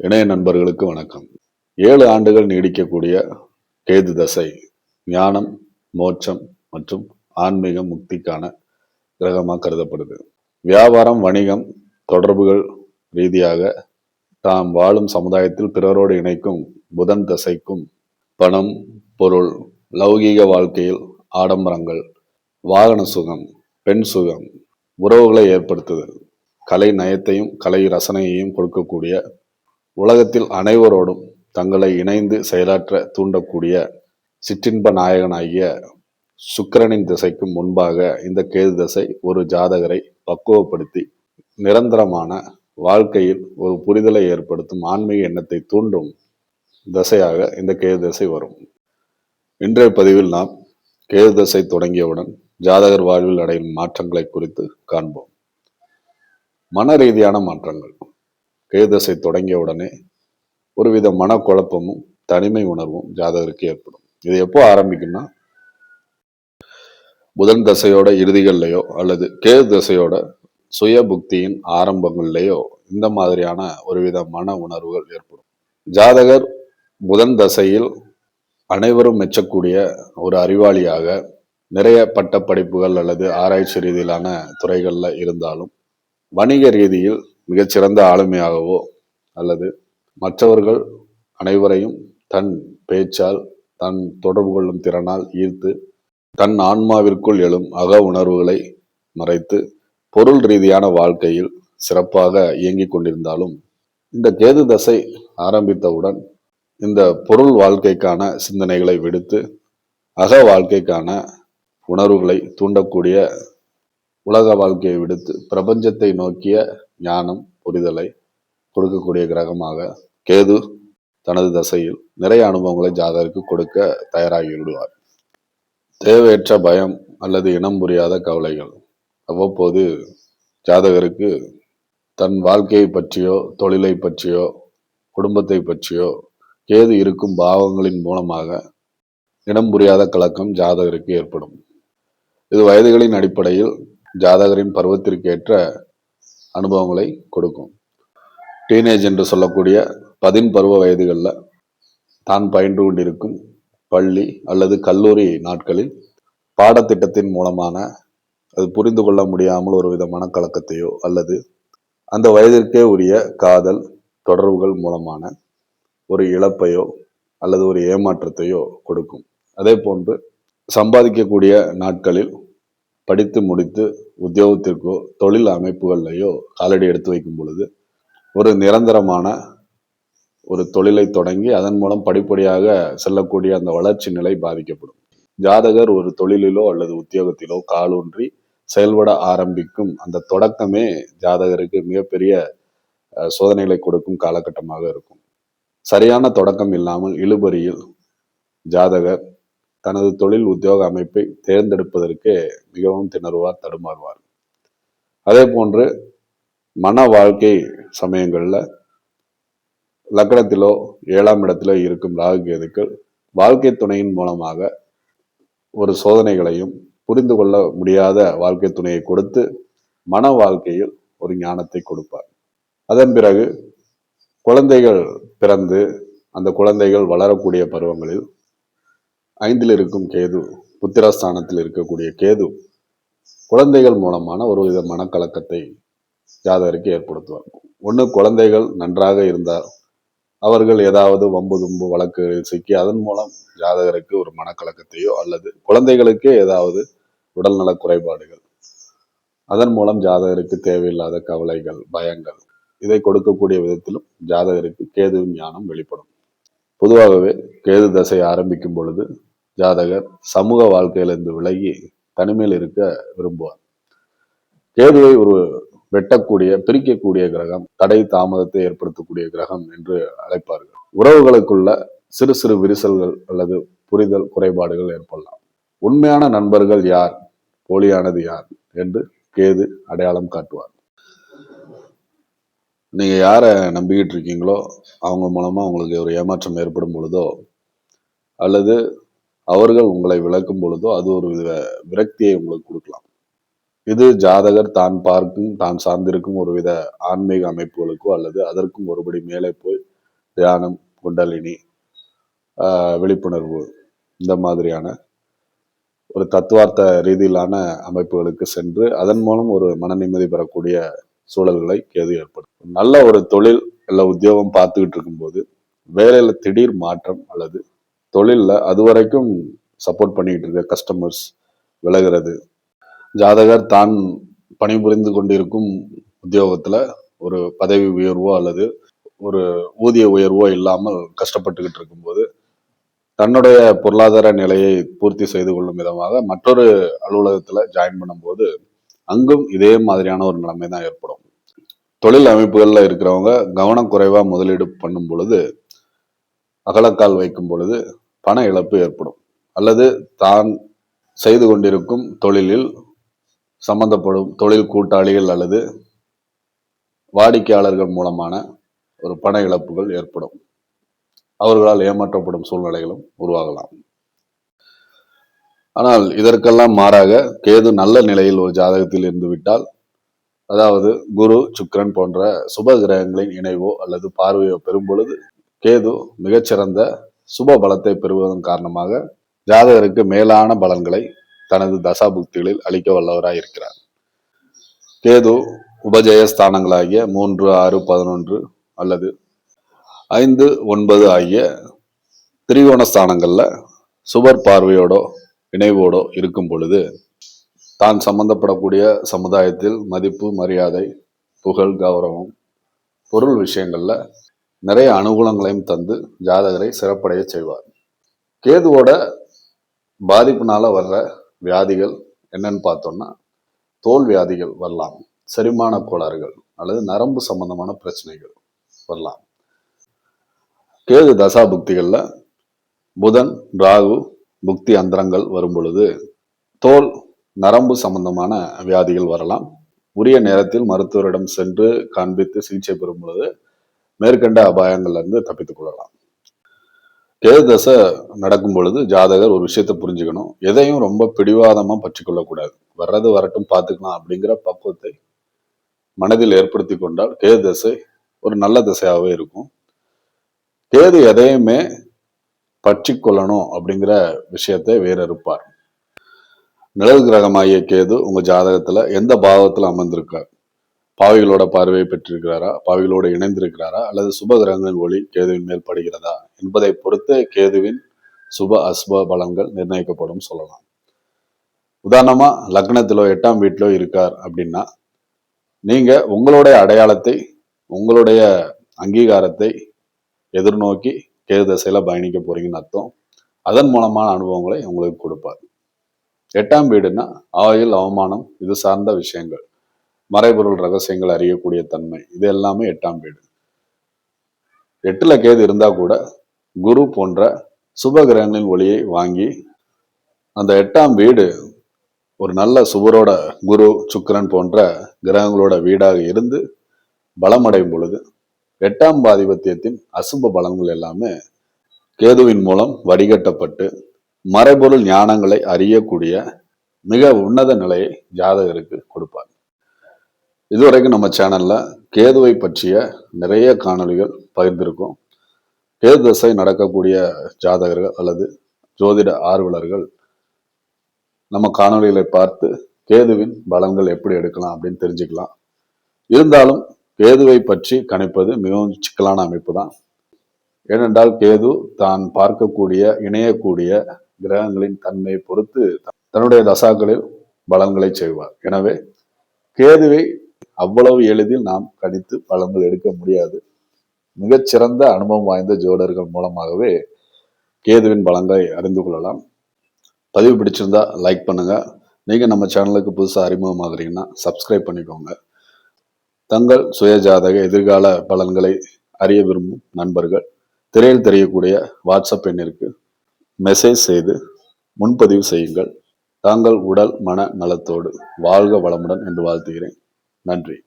இணைய நண்பர்களுக்கு வணக்கம். ஏழு ஆண்டுகள் நீடிக்கக்கூடிய கேது தசை ஞானம் மோட்சம் மற்றும் ஆன்மீக முக்திக்கான கிரகமாக கருதப்படுது. வியாபாரம் வணிகம் தொடர்புகள் ரீதியாக தாம் வாழும் சமுதாயத்தில் பிறரோடு இணைக்கும் புதன் தசைக்கும் பணம் பொருள் லௌகீக வாழ்க்கையில் ஆடம்பரங்கள் வாகன சுகம் பெண் சுகம் உறவுகளை ஏற்படுத்துதல் கலை நயத்தையும் கலை ரசனையையும் கொடுக்கக்கூடிய உலகத்தில் அனைவரோடும் தங்களை இணைந்து செயலாற்ற தூண்டக்கூடிய சிற்றின்ப நாயகனாகிய சுக்கிரனின் திசைக்கு முன்பாக இந்த கேது திசை ஒரு ஜாதகரை பக்குவப்படுத்தி நிரந்தரமான வாழ்க்கையில் ஒரு புரிதலை ஏற்படுத்தும் ஆன்மீக எண்ணத்தை தூண்டும் தசையாக இந்த கேது தசை வரும். இன்றைய பதிவில் நாம் கேது தசை தொடங்கியவுடன் ஜாதகர் வாழ்வில் அடையும் மாற்றங்களை குறித்து காண்போம். மன ரீதியான மாற்றங்கள். கேதசை தசை தொடங்கியவுடனே ஒருவித மனக்குழப்பமும் தனிமை உணர்வும் ஜாதகருக்கு ஏற்படும். இது எப்போ ஆரம்பிக்கும்னா புதன் தசையோட இறுதிகள்லையோ அல்லது கேது தசையோட சுய புக்தியின் ஆரம்பங்கள்லையோ இந்த மாதிரியான ஒருவித மன உணர்வுகள் ஏற்படும். ஜாதகர் புதன் தசையில் அனைவரும் மெச்சக்கூடிய ஒரு அறிவாளியாக நிறைய பட்ட படிப்புகள் அல்லது ஆராய்ச்சி ரீதியிலான துறைகளில் இருந்தாலும் வணிக ரீதியில் மிகச்சிறந்த ஆளுமையாகவோ அல்லது மற்றவர்கள் அனைவரையும் தன் பேச்சால் தன் தொடர்பு கொள்ளும் திறனால் ஈர்த்து தன் ஆன்மாவிற்குள் எழும் அக உணர்வுகளை மறைத்து பொருள் ரீதியான வாழ்க்கையில் சிறப்பாக இயங்கிக் கொண்டிருந்தாலும் இந்த கேது தசை ஆரம்பித்தவுடன் இந்த பொருள் வாழ்க்கைக்கான சிந்தனைகளை விடுத்து அக வாழ்க்கைக்கான உணர்வுகளை தூண்டக்கூடிய உலக வாழ்க்கையை விடுத்து பிரபஞ்சத்தை நோக்கிய ஞானம் புரிதலை கொடுக்கக்கூடிய கிரகமாக கேது தனது தசையில் நிறைய அனுபவங்களை ஜாதகருக்கு கொடுக்க தயாராகி விடுவார். தேவையற்ற பயம் அல்லது இனம் புரியாத கவலைகள் அவ்வப்போது ஜாதகருக்கு தன் வாழ்க்கையை பற்றியோ தொழிலை பற்றியோ குடும்பத்தை பற்றியோ கேது இருக்கும் பாவங்களின் மூலமாக இனம் புரியாத கலக்கம் ஜாதகருக்கு ஏற்படும். இது வயதுகளின் அடிப்படையில் ஜாதகரின் பருவத்திற்கேற்ற அனுபவங்களை கொடுக்கும். டீனேஜ் என்று சொல்லக்கூடிய பதின் பருவ வயதுகளில் தான் பயின்று கொண்டிருக்கும் பள்ளி அல்லது கல்லூரி நாட்களில் பாடத்திட்டத்தின் மூலமான அது புரிந்து கொள்ள முடியாமல் ஒரு வித மனக்கலக்கத்தையோ அல்லது அந்த வயதிற்கே உரிய காதல் தொடர்புகள் மூலமான ஒரு இழப்பையோ அல்லது ஒரு ஏமாற்றத்தையோ கொடுக்கும். அதே போன்று சம்பாதிக்கக்கூடிய நாட்களில் படித்து முடித்து உத்தியோகத்திற்கோ தொழில் அமைப்புகள்லையோ காலடி எடுத்து வைக்கும் பொழுது ஒரு நிரந்தரமான ஒரு தொழிலை தொடங்கி அதன் மூலம் படிப்படியாக செல்லக்கூடிய அந்த வளர்ச்சி நிலை பாதிக்கப்படும். ஜாதகர் ஒரு தொழிலிலோ அல்லது உத்தியோகத்திலோ காலூன்றி செயல்பட ஆரம்பிக்கும் அந்த தொடக்கமே ஜாதகருக்கு மிகப்பெரிய சோதனைகளை கொடுக்கும் காலகட்டமாக இருக்கும். சரியான தொடக்கம் இல்லாமல் இழுபறியில் ஜாதகர் தனது தொழில் உத்தியோக அமைப்பை தேர்ந்தெடுப்பதற்கு மிகவும் திணறுவார் தடுமாறுவார். அதே போன்று மன வாழ்க்கை சமயங்களில் லக்கணத்திலோ ஏழாம் இடத்திலோ இருக்கும் ராகு கேதுக்கள் வாழ்க்கை துணையின் மூலமாக ஒரு சோதனைகளையும் புரிந்து கொள்ள முடியாத வாழ்க்கை துணையை கொடுத்து மன வாழ்க்கையில் ஒரு ஞானத்தை கொடுப்பார். அதன் பிறகு குழந்தைகள் பிறந்து அந்த குழந்தைகள் வளரக்கூடிய பருவங்களில் ஐந்தில் இருக்கும் கேது புத்திரஸ்தானத்தில் இருக்கக்கூடிய கேது குழந்தைகள் மூலமான ஒரு வித மனக்கலக்கத்தை ஜாதகருக்கு ஏற்படுத்துவார். ஒன்று குழந்தைகள் நன்றாக இருந்தால் அவர்கள் ஏதாவது வம்பு தும்பு வழக்குகளில் சிக்கி அதன் மூலம் ஜாதகருக்கு ஒரு மனக்கலக்கத்தையோ அல்லது குழந்தைகளுக்கே ஏதாவது உடல்நல குறைபாடுகள் அதன் மூலம் ஜாதகருக்கு தேவையில்லாத கவலைகள் பயங்கள் இதை கொடுக்கக்கூடிய விதத்திலும் ஜாதகருக்கு கேது ஞானம் வெளிப்படும். பொதுவாகவே கேது தசை ஆரம்பிக்கும் பொழுது ஜாதகர் சமூக வாழ்க்கையிலிருந்து விலகி தனிமையில் இருக்க விரும்புவார். கேதுவை ஒரு வெட்டக்கூடிய பிரிக்கக்கூடிய கிரகம் தடை தாமதத்தை ஏற்படுத்தக்கூடிய கிரகம் என்று அழைப்பார்கள். உறவுகளுக்குள்ள சிறு சிறு விரிசல்கள் அல்லது புரிதல் குறைபாடுகள் ஏற்படலாம். உண்மையான நண்பர்கள் யார்? போலியானது யார்? என்று கேது அடையாளம் காட்டுவார். நீங்க யாரை நம்பிக்கிட்டு இருக்கீங்களோ அவங்க மூலமா உங்களுக்கு ஒரு ஏமாற்றம் ஏற்படும் பொழுதோ அல்லது அவர்கள் உங்களை விளக்கும் பொழுதோ அது ஒரு வித விரக்தியை உங்களுக்கு கொடுக்கலாம். இது ஜாதகர் தான் பார்க்கும் தான் சார்ந்திருக்கும் ஒரு வித ஆன்மீக அமைப்புகளுக்கோ அல்லது அதற்கும் ஒருபடி மேலே போய் தியானம் குண்டலினி ஆஹ் விழிப்புணர்வு இந்த மாதிரியான ஒரு தத்துவார்த்த ரீதியிலான அமைப்புகளுக்கு சென்று அதன் மூலம் ஒரு மன நிம்மதி பெறக்கூடிய சூழல்களை கேது ஏற்படும் நல்ல ஒரு தொழில் இல்லை உத்தியோகம் பார்த்துக்கிட்டு இருக்கும்போது வேலையில் திடீர் மாற்றம் அல்லது தொழில்ல அது வரைக்கும் சப்போர்ட் பண்ணிட்டு இருக்க கஸ்டமர்ஸ் விலகிறது. ஜாதகர் தான் பணிபுரிந்து கொண்டிருக்கும் உத்தியோகத்துல ஒரு பதவி உயர்வோ அல்லது ஒரு ஊதிய உயர்வோ இல்லாமல் கஷ்டப்பட்டுக்கிட்டு இருக்கும்போது தன்னுடைய பொருளாதார நிலையை பூர்த்தி செய்து கொள்ளும் விதமாக மற்றொரு அலுவலகத்துல ஜாயின் பண்ணும்போது அங்கும் இதே மாதிரியான ஒரு நிலைமை தான் ஏற்படும். தொழில் அமைப்புகள்ல இருக்கிறவங்க கவனக்குறைவா முதலீடு பண்ணும் பொழுது அகலக்கால் வைக்கும் பொழுது பண இழப்பு ஏற்படும். அல்லது தான் செய்து கொண்டிருக்கும் தொழிலில் சம்பந்தப்படும் தொழில் கூட்டாளிகள் அல்லது வாடிக்கையாளர்கள் மூலமான ஒரு பண இழப்புகள் ஏற்படும். அவர்களால் ஏமாற்றப்படும் சூழ்நிலைகளும் உருவாகலாம். ஆனால் இதற்கெல்லாம் மாறாக கேது நல்ல நிலையில் ஒரு ஜாதகத்தில் இருந்துவிட்டால் அதாவது குரு சுக்கரன் போன்ற சுப கிரகங்களின் இணைவோ அல்லது பார்வையோ பெறும் பொழுது கேது மிகச்சிறந்த சுப பலத்தை பெறுவதன் காரணமாக ஜாதகருக்கு மேலான பலன்களை தனது தசாபுக்திகளில் அளிக்க வல்லவராய் இருக்கிறார். கேது உபஜய ஸ்தானங்களாகிய மூன்று ஆறு பதினொன்று அல்லது ஐந்து ஒன்பது ஆகிய திரிகோண ஸ்தானங்கள்ல சுபர் பார்வையோடோ இணைவோடோ இருக்கும் பொழுது தான் சம்பந்தப்படக்கூடிய சமுதாயத்தில் மதிப்பு மரியாதை புகழ் கௌரவம் பொருள் விஷயங்கள்ல நிறைய அனுகூலங்களையும் தந்து ஜாதகரை சிறப்படைய செய்வார். கேதுவோட பாதிப்புனால வர்ற வியாதிகள் என்னன்னு பார்த்தோம்னா தோல் வியாதிகள் வரலாம் செரிமான கோளாறுகள் அல்லது நரம்பு சம்பந்தமான பிரச்சனைகள் வரலாம். கேது தசா புக்திகளில் புதன் ராகு புக்தி அந்தரங்கள் வரும் பொழுது தோல் நரம்பு சம்பந்தமான வியாதிகள் வரலாம். உரிய நேரத்தில் மருத்துவரிடம் சென்று காண்பித்து சிகிச்சை பெறும் பொழுது மேற்கண்ட அபாயங்கள்லேருந்து தப்பித்துக் கொள்ளலாம். கேது தசை நடக்கும் பொழுது ஜாதகர் ஒரு விஷயத்த புரிஞ்சுக்கணும். எதையும் ரொம்ப பிடிவாதமாக பற்றிக்கொள்ளக்கூடாது. வர்றது வரட்டும் பார்த்துக்கலாம் அப்படிங்கிற பக்குவத்தை மனதில் ஏற்படுத்தி கொண்டால் கேது தசை ஒரு நல்ல திசையாகவே இருக்கும். கேது எதையுமே பற்றி கொள்ளணும் அப்படிங்கிற விஷயத்தை வேற இருப்பார் நிழல் கிரகமாகிய கேது உங்கள் ஜாதகத்தில் எந்த பாவத்தில் அமர்ந்திருக்கார்? பாவிகளோட பார்வையை பெற்றிருக்கிறாரா? பாவிகளோடு இணைந்திருக்கிறாரா? அல்லது சுப கிரகங்களின் ஒளி கேதுவின் மேல் படுகிறதா? என்பதை பொறுத்து கேதுவின் சுப அசுப பலன்கள் நிர்ணயிக்கப்படும் சொல்லலாம். உதாரணமா லக்னத்திலோ எட்டாம் வீட்டிலோ இருக்கார் அப்படின்னா நீங்க உங்களுடைய அடையாளத்தை உங்களுடைய அங்கீகாரத்தை எதிர்நோக்கி கேது தசையில பயணிக்க போறீங்கன்னு அர்த்தம். அதன் மூலமான அனுபவங்களை உங்களுக்கு கொடுப்பார். எட்டாம் வீடுன்னா ஆயுள் அவமானம் இது சார்ந்த விஷயங்கள். மறைபொருள் ரகசியங்கள் அறியக்கூடிய தன்மை. இது எல்லாமே எட்டாம் வீடு. எட்டுல கேது இருந்தா கூட குரு போன்ற சுப கிரகங்களின் ஒளியை வாங்கி அந்த எட்டாம் வீடு ஒரு நல்ல சுபரோட குரு சுக்கரன் போன்ற கிரகங்களோட வீடாக இருந்து பலமடையும் பொழுது எட்டாம் பாதிபத்தியத்தின் அசுப பலன்கள் எல்லாமே கேதுவின் மூலம் வடிகட்டப்பட்டு மறைபொருள் ஞானங்களை அறியக்கூடிய மிக உன்னத நிலையை ஜாதகருக்கு கொடுப்பார். இதுவரைக்கும் நம்ம சேனலில் கேதுவை பற்றிய நிறைய காணொளிகள் பகிர்ந்திருக்கோம். கேது தசை நடக்கக்கூடிய ஜாதகர்கள் அல்லது ஜோதிட ஆர்வலர்கள் நம்ம காணொளிகளை பார்த்து கேதுவின் பலன்கள் எப்படி எடுக்கலாம் அப்படின்னு தெரிஞ்சுக்கலாம். இருந்தாலும் கேதுவை பற்றி கணிப்பது மிகவும் சிக்கலான அமைப்பு தான் ஏனென்றால் கேது தான் பார்க்கக்கூடிய இணையக்கூடிய கிரகங்களின் தன்மையை பொறுத்து தன்னுடைய தசாக்களில் பலன்களை செய்வார். எனவே கேதுவை அவ்வளவு எளிதில் நாம் கணித்து பலன்கள் எடுக்க முடியாது. மிகச்சிறந்த அனுபவம் வாய்ந்த ஜோடர்கள் மூலமாகவே கேதுவின் பலங்களை அறிந்து கொள்ளலாம். பதிவு பிடிச்சிருந்தா லைக் பண்ணுங்க. நீங்க நம்ம சேனலுக்கு புதுசாக அறிமுகமாகறீங்கன்னா சப்ஸ்கிரைப் பண்ணிக்கோங்க. தங்கள் சுயஜாதக எதிர்கால பலன்களை அறிய விரும்பும் நண்பர்கள் திரையில் தெரியக்கூடிய வாட்ஸ்அப் எண்ணிற்கு மெசேஜ் செய்து முன்பதிவு செய்யுங்கள். தாங்கள் உடல் மன நலத்தோடு வாழ்க வளமுடன் என்று வாழ்த்துகிறேன். நன்றி